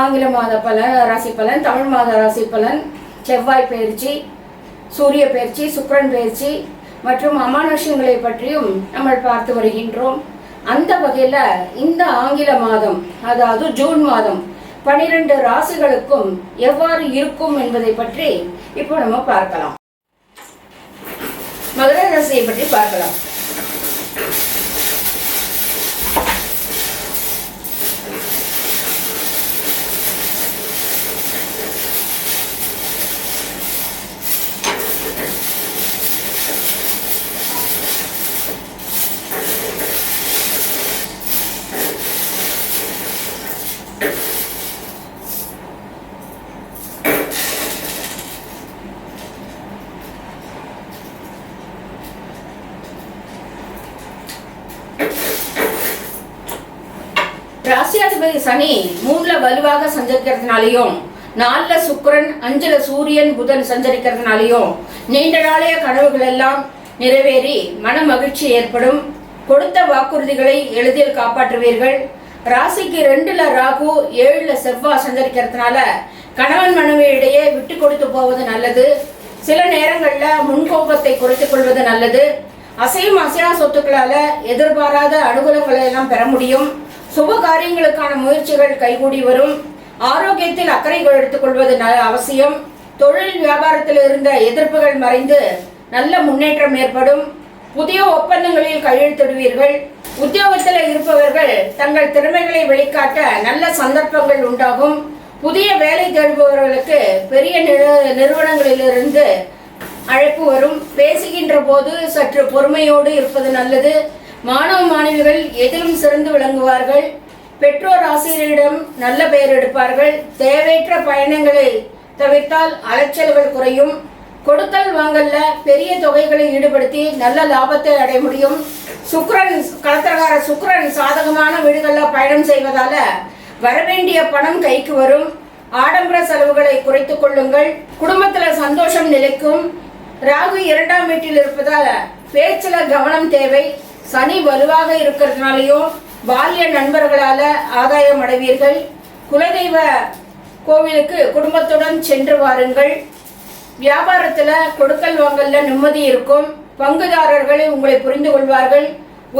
ஆங்கில மாத பலன் ராசி பலன் தமிழ் மாத ராசி பலன் செவ்வாய் பயிற்சி சூரிய பயிற்சி சுக்கிரன் பயிற்சி மற்றும் அமானுஷங்களை பற்றியும் நம்ம பார்த்து வருகின்றோம். அந்த வகையில் இந்த ஆங்கில மாதம் அதாவது ஜூன் மாதம் பனிரெண்டு ராசிகளுக்கும் எவ்வாறு இருக்கும் என்பதை பற்றி இப்போ நம்ம பார்க்கலாம். மகர ராசியை பற்றி பார்க்கலாம். ராசியாதிபதி சனி மூணுல வலுவாக சஞ்சரிக்கிறதுனாலையும் நாலுல சுக்கரன் அஞ்சுல சூரியன் புதன் சஞ்சரிக்கிறதுனாலையும் நீண்ட நாளைய கனவுகள் எல்லாம் நிறைவேறி மன மகிழ்ச்சி ஏற்படும். கொடுத்த வாக்குறுதிகளை எளிதில் காப்பாற்றுவீர்கள். ராசிக்கு ரெண்டுல ராகு ஏழுல செவ்வாய் சஞ்சரிக்கிறதுனால கணவன் மனைவியிடையே விட்டு கொடுத்து போவது நல்லது. சில நேரங்களில் முன்கோபத்தை குறைத்துக் கொள்வது நல்லது. அசையும் அசையா சொத்துக்களால எதிர்பாராத அனுகூலங்களை எல்லாம் பெற முடியும். சுப காரியங்களுக்கான முயற்சிகள் கைகூடி வரும். ஆரோக்கியத்தில் அக்கறை எடுத்துக்கொள்வது கொள்வது அவசியம். தொழில் வியாபாரத்தில் இருந்த எதிர்ப்புகள் மறைந்து நல்ல முன்னேற்றம் ஏற்படும். புதிய ஒப்பந்தங்களில் கையெழுத்திடுவீர்கள். உத்தியோகத்தில் இருப்பவர்கள் தங்கள் திறமைகளை வெளிக்காட்ட நல்ல சந்தர்ப்பங்கள் உண்டாகும். புதிய வேலை தேடுபவர்களுக்கு பெரிய நிறுவனங்களிலிருந்து அழைப்பு வரும். பேசுகின்ற போது சற்று பொறுமையோடு இருப்பது நல்லது. மாணவ மாணவிகள் எதிலும் சிறந்து விளங்குவார்கள். பெற்றோர் ஆசிரியரிடம் நல்ல பெயர் எடுப்பார்கள். தேவையற்ற பயணங்களை தவிர்த்தால் அலைச்சல்கள் குறையும். கொடுத்தல் வாங்கல்ல பெரிய தொகைகளை ஈடுபடுத்தி நல்ல லாபத்தை அடைய முடியும். சுக்ரன் கலத்திரகார சுக்ரன் சாதகமான வீடுகளில் பயணம் செய்வதால வரவேண்டிய பணம் கைக்கு வரும். ஆடம்பர செலவுகளை குறைத்து கொள்ளுங்கள். குடும்பத்தில் சந்தோஷம் நிலைக்கும். ராகு இரண்டாம் வீட்டில் இருப்பதால் பேச்சில் கவனம் தேவை. சனி வலுவாக இருக்கிறதுனாலையும் பால்ய நண்பர்களால ஆதாயம் அடைவீர்கள். குலதெய்வ கோவிலுக்கு குடும்பத்துடன் சென்று வாருங்கள். வியாபாரத்தில் கொடுக்கல் வாங்கல்ல நிம்மதி இருக்கும். பங்குதாரர்கள் உங்களை புரிந்து கொள்வார்கள்.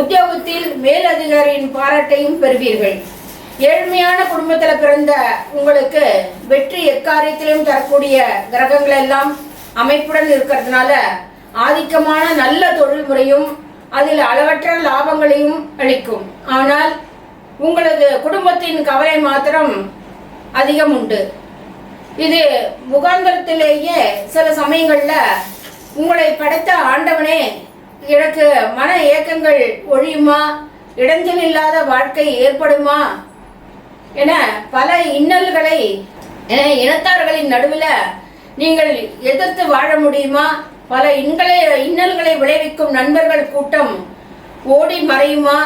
உத்தியோகத்தில் மேலதிகாரியின் பாராட்டையும் பெறுவீர்கள். ஏழ்மையான குடும்பத்தில் பிறந்த உங்களுக்கு வெற்றி எக்காரியத்திலும் தரக்கூடிய கிரகங்கள் எல்லாம் அமைப்புடன் இருக்கிறதுனால ஆதிக்கமான நல்ல தொழில் முறையும் அதில் அளவற்ற லாபங்களையும் அளிக்கும். ஆனால் உங்களது குடும்பத்தின் கவலை மாத்திரம் அதிகம் உண்டு. இது முகாந்திரத்திலேயே சில சமயங்களில் உங்களை படைத்த ஆண்டவனே எனக்கு மன ஏக்கங்கள் ஒழியுமா? இடைஞ்சல் இல்லாத வாழ்க்கை ஏற்படுமா? என பல இன்னல்களை என இனத்தார்களின் நடுவில் நீங்கள் எதிர்த்து வாழ முடியுமா? பல இன்களை இன்னல்களை விளைவிக்கும் நண்பர்கள் கூட்டம் ஓடி மறையுமா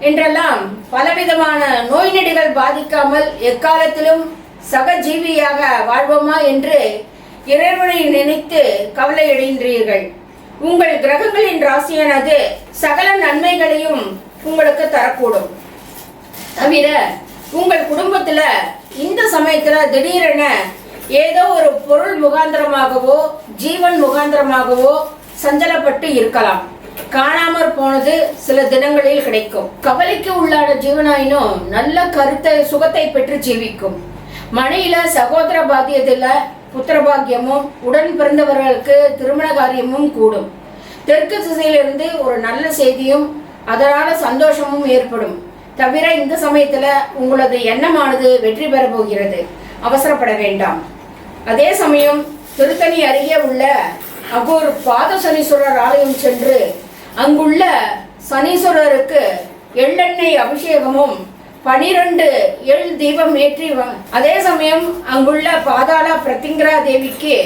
என்றெல்லாம் பலவிதமான நோய் நெடிகள் பாதிக்காமல் எக்காலத்திலும் சகஜீவியாக வாழ்வோமா என்று இறைவனை நினைத்து கவலையடைகின்றீர்கள் உங்கள் கிரகங்களின் ராசியானது சகல நன்மைகளையும் உங்களுக்கு தரக்கூடும். தவிர உங்கள் குடும்பத்துல இந்த சமயத்துல திடீரென ஏதோ ஒரு பொருள் முகாந்திரமாகவோ ஜீவன் முகாந்திரமாகவோ சஞ்சலப்பட்டு இருக்கலாம். காணாமற் போனது சில தினங்களில் கிடைக்கும். கவலைக்கு உள்ளான ஜீவனாயினும் நல்ல கருத்தை சுகத்தை பெற்று ஜீவிக்கும். மனையில சகோதர பாத்தியத்தில் புத்திர பாக்கியமும் உடன் பிறந்தவர்களுக்கு திருமண காரியமும் கூடும். தெற்கு திசையிலிருந்து ஒரு நல்ல செய்தியும் அதனால சந்தோஷமும் ஏற்படும். தவிர இந்த சமயத்துல உங்களது எண்ணமானது வெற்றி பெற போகிறது. அவசரப்பட வேண்டாம். அதே சமயம் திருத்தணி அருகே உள்ள அப்போர் பாத சனீஸ்வரர் ஆலயம் சென்று அங்குள்ள சனீஸ்வரருக்கு எள்ளெண்ணெய் அபிஷேகமும் பனிரெண்டு எள் தீபம் ஏற்றி அதே சமயம் அங்குள்ள பாதாள பிரத்திங்கரா தேவிக்கு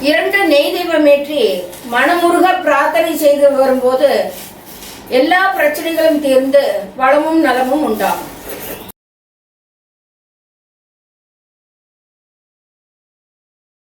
இரண்டு நெய் தீபம் ஏற்றி மனமுருக பிரார்த்தனை செய்து வரும்போது எல்லா பிரச்சனைகளும் தீர்ந்து வளமும் நலமும் உண்டாகும்.